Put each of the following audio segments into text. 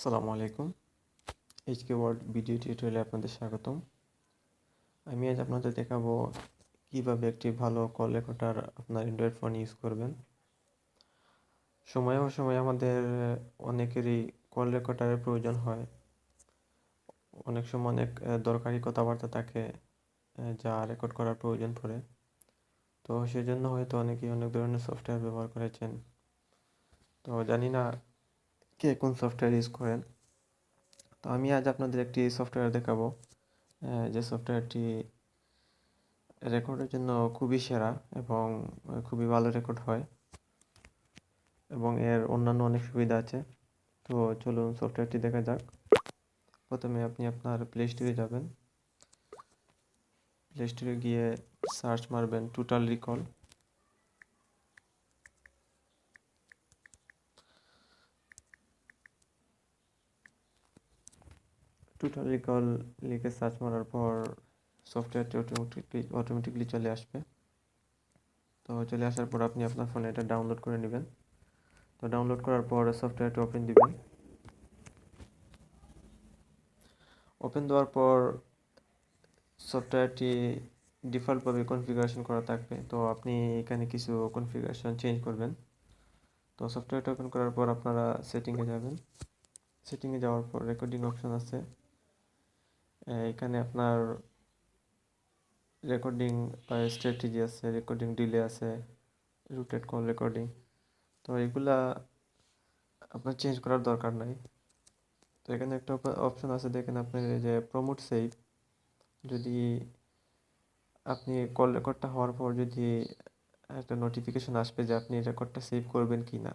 আসসালামু আলাইকুম। HK world video টিউটোরিয়ালে আপনাদের স্বাগতম। আমি আজ আপনাদের দেখাবো কীভাবে একটি ভালো কল রেকর্ডার আপনার অ্যান্ড্রয়েড ফোন ইউজ করবেন। সময়ে সময় আমাদের অনেকেরই কল রেকর্ডারের প্রয়োজন হয়। অনেক সময় অনেক দরকারি কথাবার্তা থাকে যা রেকর্ড করার প্রয়োজন পড়ে। তো সেজন্য হয়তো অনেকেই অনেক ধরনের সফটওয়্যার ব্যবহার করেছেন। তো জানি না কে কোন সফটওয়্যার ইউজ করেন? তো আমি আজ আপনাদের একটি সফটওয়্যার দেখাবো। যে সফটওয়্যারটি রেকর্ডের জন্য খুবই সেরা এবং খুবই ভালো রেকর্ড হয় এবং এর অন্যান্য অনেক সুবিধা আছে। তো চলুন সফটওয়্যারটি দেখা যাক। প্রথমে আপনি আপনার প্লে স্টোরে যাবেন। প্লে স্টোরে গিয়ে সার্চ মারবেন টোটাল রিকল টোটাল লিখে সার্চ মারার পর সফটওয়্যারটি অটোমেটিকলি অটোমেটিকলি চলে আসবে। তো চলে আসার পর আপনি আপনার ফোনে এটা ডাউনলোড করে নেবেন। তো ডাউনলোড করার পর সফটওয়্যারটি ওপেন দিবেন। ওপেন দেওয়ার পর সফটওয়্যারটি ডিফল্টভাবে কনফিগারেশন করা থাকবে। তো আপনি এখানে কিছু কনফিগারেশন চেঞ্জ করবেন। তো সফটওয়্যারটা ওপেন করার পর আপনারা সেটিংয়ে যাবেন। সেটিংয়ে যাওয়ার পর রেকর্ডিং অপশন আছে। এখানে আপনার রেকর্ডিং স্ট্র্যাটেজি আছে রেকর্ডিং ডিলে আছে রুটেড কল রেকর্ডিং তো এগুলা আপনার চেঞ্জ করার দরকার নাই। তো এখানে একটা অপশন আছে, দেখেন আপনার যে প্রমোট সেভ যদি আপনি কল রেকর্ডটা হওয়ার পর যদি একটা নোটিফিকেশন আসবে যে আপনি রেকর্ডটা সেভ করবেন কি না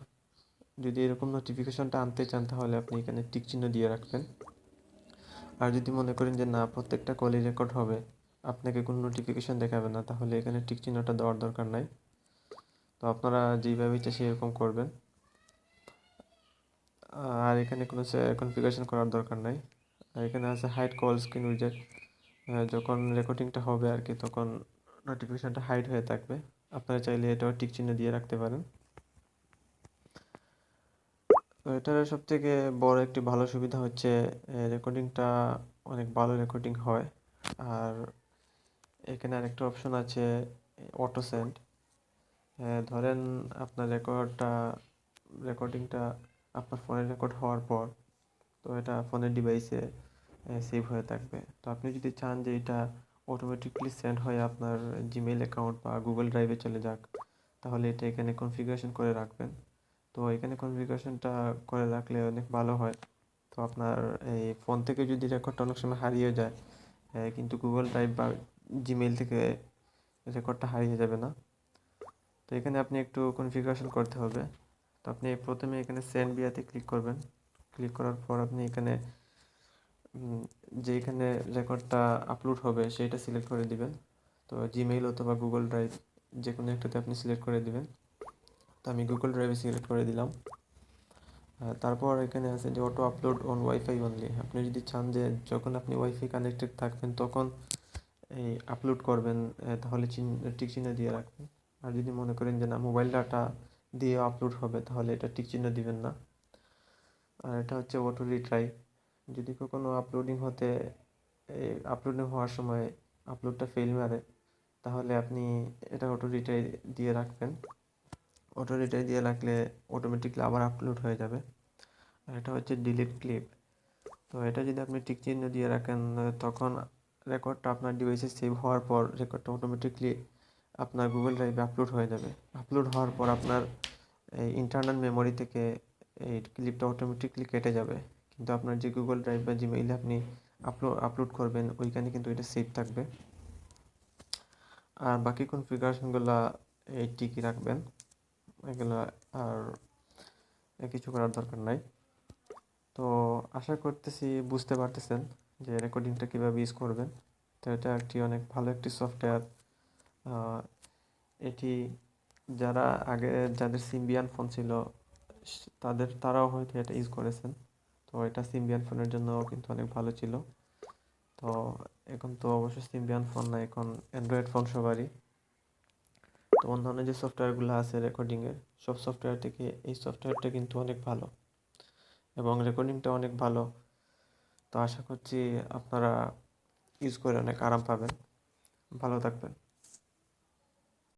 যদি এরকম নোটিফিকেশনটা আনতে চান, তাহলে আপনি এখানে টিক চিহ্ন দিয়ে রাখবেন। আর যদি মনে করেন যে, না, প্রত্যেকটা কলই রেকর্ড হবে, আপনাকে কোনো নোটিফিকেশান দেখাবে না, তাহলে এখানে টিক চিহ্নটা দেওয়ার দরকার নাই। তো আপনারা যেইভাবে ইচ্ছা সেরকম করবেন। আর এখানে কোনো কনফিগারেশন করার দরকার নাই। আর এখানে আছে হাইড কল স্ক্রিন উইজেট যখন রেকর্ডিংটা হবে আর কি, তখন নোটিফিকেশানটা হাইড হয়ে থাকবে। আপনারা চাইলে এটাও টিক চিহ্ন দিয়ে রাখতে পারেন। তো এটার সবথেকে বড় একটি ভালো সুবিধা হচ্ছে রেকর্ডিংটা অনেক ভালো রেকর্ডিং হয়। আর এখানে আরেকটা অপশন আছে অটো সেন্ড ধরেন আপনার রেকর্ডটা রেকর্ডিংটা আপনার ফোনে রেকর্ড হওয়ার পর, তো এটা ফোনের ডিভাইসে সেভ হয়ে থাকবে। তো আপনি যদি চান যে এটা অটোমেটিকলি সেন্ড হয়ে আপনার জিমেইল অ্যাকাউন্ট বা গুগল ড্রাইভে চলে যাক, তাহলে এটা এখানে কনফিগারেশন করে রাখবেন। তো এখানে কনফিগারেশনটা করে রাখলে অনেক ভালো হয়। তো আপনার এই ফোন থেকে যদি রেকর্ডটা অনেক সময় হারিয়ে যায় কিন্তু গুগল ড্রাইভ বা জিমেইল থেকে রেকর্ডটা হারিয়ে যাবে না। তো এখানে আপনি একটু কনফিগারেশন করতে হবে। তো আপনি প্রথমে এখানে সেন্ড বিয়াতে ক্লিক করবেন। ক্লিক করার পর আপনি এখানে যে এখানে রেকর্ডটা আপলোড হবে সেইটা সিলেক্ট করে দিবেন। তো জিমেইল অথবা গুগল ড্রাইভ যে কোনো একটাতে আপনি সিলেক্ট করে দিবেন। তো আমি গুগল ড্রাইভে সিলেক্ট করে দিলাম। তারপর এখানে আছে যে auto upload on wifi only আপনি যদি চান যে যখন আপনি ওয়াইফাই কানেক্টেড থাকবেন, তখন এই আপলোড করবেন তাহলে চিহ্ন টিক চিহ্ন দিয়ে রাখবেন। আর যদি মনে করেন যে না মোবাইল ডাটা দিয়ে আপলোড হবে, তাহলে এটা টিক চিহ্ন দিবেন না। আর এটা হচ্ছে অটো রিট্রাই যদি কখনো আপলোডিং হতে আপলোডিং হওয়ার সময় আপলোডটা ফেল মারে, তাহলে আপনি এটা অটো রিট্রাই দিয়ে রাখবেন। অটো রিটাই দিয়ে রাখলে অটোমেটিকলি আবার আপলোড হয়ে যাবে। আর এটা হচ্ছে ডিলিট ক্লিপ তো এটা যদি আপনি টিক চিহ্ন দিয়ে রাখেন, তখন রেকর্ডটা আপনার ডিভাইসে সেভ হওয়ার পর রেকর্ডটা অটোমেটিকলি আপনার গুগল ড্রাইভে আপলোড হয়ে যাবে। আপলোড হওয়ার পর আপনার এই ইন্টারনাল মেমোরি থেকে এই ক্লিপটা অটোমেটিকলি কেটে যাবে। কিন্তু আপনার যে গুগল ড্রাইভ বা জিমেইলে আপনি আপলোড আপলোড করবেন, ওইখানে কিন্তু এটা সেভ থাকবে। আর বাকি কোন কনফিগারেশনগুলো এই টিকি রাখবেন। এগুলো আর কিছু করার দরকার নাই। তো আশা করতেছি বুঝতে পারতেছেন যে রেকর্ডিংটা কীভাবে ইউজ করবেন। তো এটা একটি অনেক ভালো একটি সফটওয়্যার এটি যারা আগে যাদের সিম্বিয়ান ফোন ছিল, তাদের তারাও হয়তো এটা ইউজ করেছেন। তো এটা সিম্বিয়ান ফোনের জন্য কিন্তু অনেক ভালো ছিল। তো এখন তো অবশ্যই সিম্বিয়ান ফোন না, এখন অ্যান্ড্রয়েড ফোন সবারই। তো ধরনের যে সফটওয়্যারগুলো আছে রেকর্ডিংয়ের সব সফটওয়্যার থেকে এই সফটওয়্যারটা কিন্তু অনেক ভালো এবং রেকর্ডিংটা অনেক ভালো। তো আশা করছি আপনারা ইউজ করে অনেক আরাম পাবেন। ভালো থাকবেন।